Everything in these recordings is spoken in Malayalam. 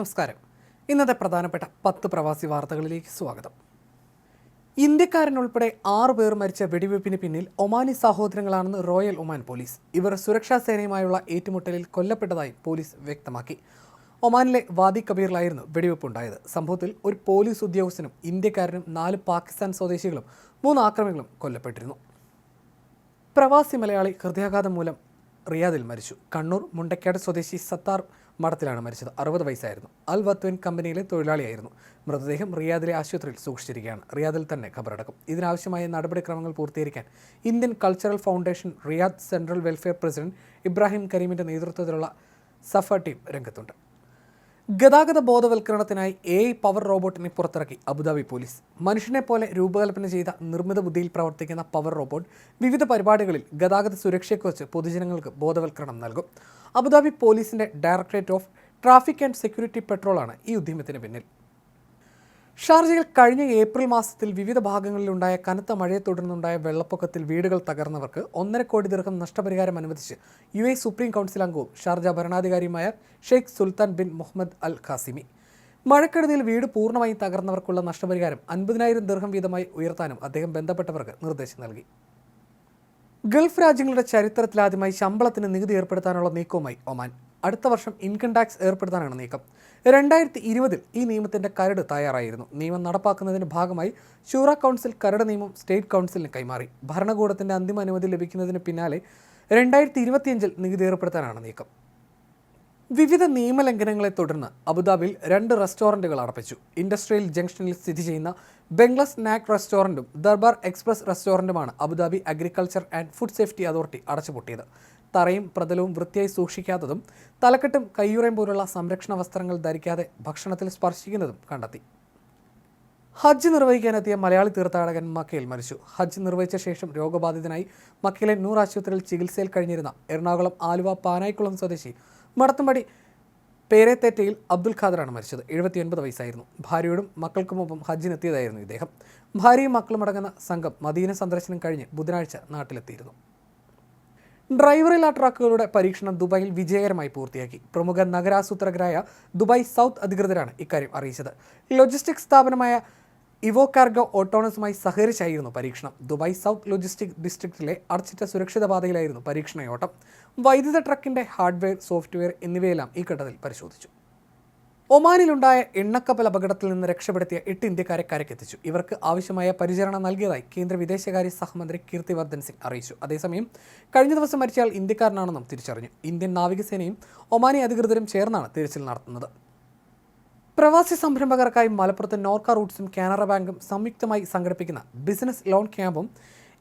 നമസ്കാരം. ഇന്നത്തെ പ്രധാനപ്പെട്ട പത്ത് പ്രവാസി വാർത്തകളിലേക്ക് സ്വാഗതം. ഇന്ത്യക്കാരനുൾപ്പെടെ ആറു പേർ മരിച്ച വെടിവയ്പ്പിന് പിന്നിൽ ഒമാനി സഹോദരങ്ങളാണെന്ന് റോയൽ ഒമാൻ പോലീസ് ഇവർ സുരക്ഷാ സേനയുമായുള്ള ഏറ്റുമുട്ടലിൽ കൊല്ലപ്പെട്ടതായി പോലീസ് വ്യക്തമാക്കി. ഒമാനിലെ വാദി കബീറിലായിരുന്നു വെടിവെപ്പ് ഉണ്ടായത് സംഭവത്തിൽ ഒരു പോലീസ് ഉദ്യോഗസ്ഥനും ഇന്ത്യക്കാരനും നാല് പാകിസ്ഥാൻ സ്വദേശികളും മൂന്ന് ആക്രമികളും കൊല്ലപ്പെട്ടിരുന്നു. പ്രവാസി മലയാളി ഹൃദയാഘാതം മൂലം റിയാദിൽ മരിച്ചു. കണ്ണൂർ മുണ്ടക്കാട് സ്വദേശി സത്താർ മഠത്തിലാണ് മരിച്ചത്. അറുപത് വയസ്സായിരുന്നു. അൽ വത്വൻ കമ്പനിയിലെ തൊഴിലാളിയായിരുന്നു. മൃതദേഹം റിയാദിലെ ആശുപത്രിയിൽ സൂക്ഷിച്ചിരിക്കുകയാണ്. റിയാദിൽ തന്നെ ഖബറടക്കും. ഇതിനാവശ്യമായ നടപടിക്രമങ്ങൾ പൂർത്തീകരിക്കാൻ Indian cultural foundation Riyadh central welfare president Ibrahim കരീമിന്റെ നേതൃത്വത്തിലുള്ള സഫ ടീം രംഗത്തുണ്ട്. ഗതാഗത ബോധവൽക്കരണത്തിനായി എ പവർ റോബോട്ടിനെ പുറത്തിറക്കി അബുദാബി പോലീസ്. മനുഷ്യനെ പോലെ രൂപകൽപ്പന ചെയ്ത നിർമ്മിത ബുദ്ധിയിൽ പ്രവർത്തിക്കുന്ന പവർ റോബോട്ട് വിവിധ പരിപാടികളിൽ ഗതാഗത സുരക്ഷയെക്കുറിച്ച് പൊതുജനങ്ങൾക്ക് ബോധവൽക്കരണം നൽകും. അബുദാബി പോലീസിന്റെ directorate of traffic and security പെട്രോളാണ് ഈ ഉദ്യമത്തിന് പിന്നിൽ. ഷാർജയിൽ കഴിഞ്ഞ ഏപ്രിൽ മാസത്തിൽ വിവിധ ഭാഗങ്ങളിലുണ്ടായ കനത്ത മഴയെ തുടർന്നുണ്ടായ വെള്ളപ്പൊക്കത്തിൽ വീടുകൾ തകർന്നവർക്ക് ഒന്നര കോടി ദീർഘം നഷ്ടപരിഹാരം അനുവദിച്ച് യു എ സുപ്രീം കൗൺസിൽ അംഗവും Sharjah ഭരണാധികാരിയുമായ Sheikh Sultan bin Mohammed Al Qasimi. മഴക്കെടുതിയിൽ വീട് പൂർണമായും തകർന്നവർക്കുള്ള നഷ്ടപരിഹാരം അൻപതിനായിരം ദീർഘം വീതമായി ഉയർത്താനും അദ്ദേഹം ബന്ധപ്പെട്ടവർക്ക് നിർദ്ദേശം നൽകി. ഗൾഫ് രാജ്യങ്ങളുടെ ചരിത്രത്തിലാദ്യമായി ശമ്പളത്തിന് നികുതി ഏർപ്പെടുത്താനുള്ള നീക്കവുമായി ഒമാൻ. അടുത്ത വർഷം ഇൻകം ടാക്സ് ഏർപ്പെടുത്താനാണ് നീക്കം. രണ്ടായിരത്തി ഇരുപതിൽ ഈ നിയമത്തിന്റെ കരട് തയ്യാറായിരുന്നു. നിയമം നടപ്പാക്കുന്നതിന്റെ ഭാഗമായി ഷൂറ കൗൺസിൽ കരട് നിയമം സ്റ്റേറ്റ് കൗൺസിലിന് കൈമാറി. ഭരണകൂടത്തിന്റെ അന്തിമ അനുമതി ലഭിക്കുന്നതിന് പിന്നാലെ രണ്ടായിരത്തി ഇരുപത്തിയഞ്ചിൽ നികുതി ഏർപ്പെടുത്താനാണ് നീക്കം. വിവിധ നിയമലംഘനങ്ങളെ തുടർന്ന് അബുദാബിയിൽ രണ്ട് റെസ്റ്റോറന്റുകൾ അടപ്പിച്ചു. ഇൻഡസ്ട്രിയൽ ജംഗ്ഷനിൽ സ്ഥിതി ചെയ്യുന്ന ബംഗ്ലസ് നാക് റെസ്റ്റോറന്റും Darbar express റെസ്റ്റോറന്റുമാണ് Abu Dhabi agriculture and food safety authority അടച്ചുപൂട്ടിയത്. തറയും പ്രതലവും വൃത്തിയായി സൂക്ഷിക്കാത്തതും തലക്കെട്ടും കയ്യുറയും പോലുള്ള സംരക്ഷണ വസ്ത്രങ്ങൾ ധരിക്കാതെ ഭക്ഷണത്തിൽ സ്പർശിക്കുന്നതും കണ്ടെത്തി. ഹജ്ജ് നിർവഹിക്കാനെത്തിയ മലയാളി തീർത്ഥാടകൻ മക്കയിൽ മരിച്ചു. ഹജ്ജ് നിർവഹിച്ച ശേഷം രോഗബാധിതനായി മക്കയിലെ നൂർ ആശുപത്രിയിൽ ചികിത്സയിൽ കഴിഞ്ഞിരുന്ന എറണാകുളം ആലുവ പാനായിക്കുളം സ്വദേശി മടത്തമ്പടി പേരേത്തേറ്റയിൽ അബ്ദുൽ ഖാദറാണ് മരിച്ചത്. എഴുപത്തിയൊൻപത് വയസ്സായിരുന്നു. ഭാര്യയോടും മക്കൾക്കുമൊപ്പം ഹജ്ജിനെത്തിയതായിരുന്നു ഇദ്ദേഹം. ഭാര്യയും മക്കളും അടങ്ങുന്ന സംഘം മദീന സന്ദർശനം കഴിഞ്ഞ് ബുധനാഴ്ച നാട്ടിലെത്തിയിരുന്നു. ഡ്രൈവറില്ലാ ട്രക്കുകളുടെ പരീക്ഷണം ദുബായിൽ വിജയകരമായി പൂർത്തിയാക്കി. പ്രമുഖ നഗരാസൂത്രകരായ ദുബായ് സൗത്ത് അധികൃതരാണ് ഇക്കാര്യം അറിയിച്ചത്. ലോജിസ്റ്റിക് സ്ഥാപനമായ ഇവോ കാർഗോ ഓട്ടോണസുമായി സഹകരിച്ചായിരുന്നു പരീക്ഷണം. ദുബായ് സൗത്ത് ലോജിസ്റ്റിക് ഡിസ്ട്രിക്റ്റിലെ അടച്ചിട്ട സുരക്ഷിത പാതയിലായിരുന്നു പരീക്ഷണയോട്ടം. വൈദ്യുത ട്രക്കിന്റെ ഹാർഡ്വെയർ സോഫ്റ്റ്വെയർ എന്നിവയെല്ലാം ഈ ഘട്ടത്തിൽ പരിശോധിച്ചു. ഒമാനിലുണ്ടായ എണ്ണക്കപ്പൽ അപകടത്തിൽ നിന്ന് രക്ഷപ്പെടുത്തിയ എട്ട് ഇന്ത്യക്കാരെ കരക്കെത്തിച്ചു ഇവർക്ക് ആവശ്യമായ പരിചരണം നൽകിയതായി കേന്ദ്ര വിദേശകാര്യ സഹമന്ത്രി കീർത്തിവർദ്ധൻ സിംഗ് അറിയിച്ചു. അതേസമയം കഴിഞ്ഞ ദിവസം മരിച്ചയാൾ ഇന്ത്യക്കാരനാണെന്നും തിരിച്ചറിഞ്ഞു. ഇന്ത്യൻ നാവികസേനയും ഒമാനി അധികൃതരും ചേർന്നാണ് തിരച്ചിൽ നടത്തുന്നത്. പ്രവാസി സംരംഭകർക്കായി മലപ്പുറത്ത് നോർക്ക റൂട്ട്സും കാനറ ബാങ്കും സംയുക്തമായി സംഘടിപ്പിക്കുന്ന ബിസിനസ് ലോൺ ക്യാമ്പും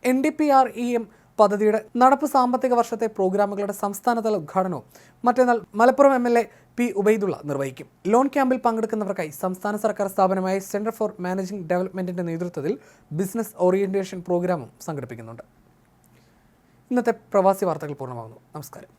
N D P R E M പദ്ധതിയുടെ നടപ്പ് സാമ്പത്തിക വർഷത്തെ പ്രോഗ്രാമുകളുടെ സംസ്ഥാനതല ഉദ്ഘാടനവും മറ്റന്നാൾ Malappuram M L A P Ubaidullah നിർവഹിക്കും. ലോൺ ക്യാമ്പിൽ പങ്കെടുക്കുന്നവർക്കായി സംസ്ഥാന സർക്കാർ സ്ഥാപനമായ സെന്റർ ഫോർ മാനേജിംഗ് ഡെവലപ്മെന്റിന്റെ നേതൃത്വത്തിൽ ബിസിനസ് ഓറിയന്റേഷൻ പ്രോഗ്രാമും സംഘടിപ്പിക്കുന്നുണ്ട്. ഇന്നത്തെ പ്രവാസി വാർത്തകൾ പൂർണമാകുന്നു. നമസ്കാരം.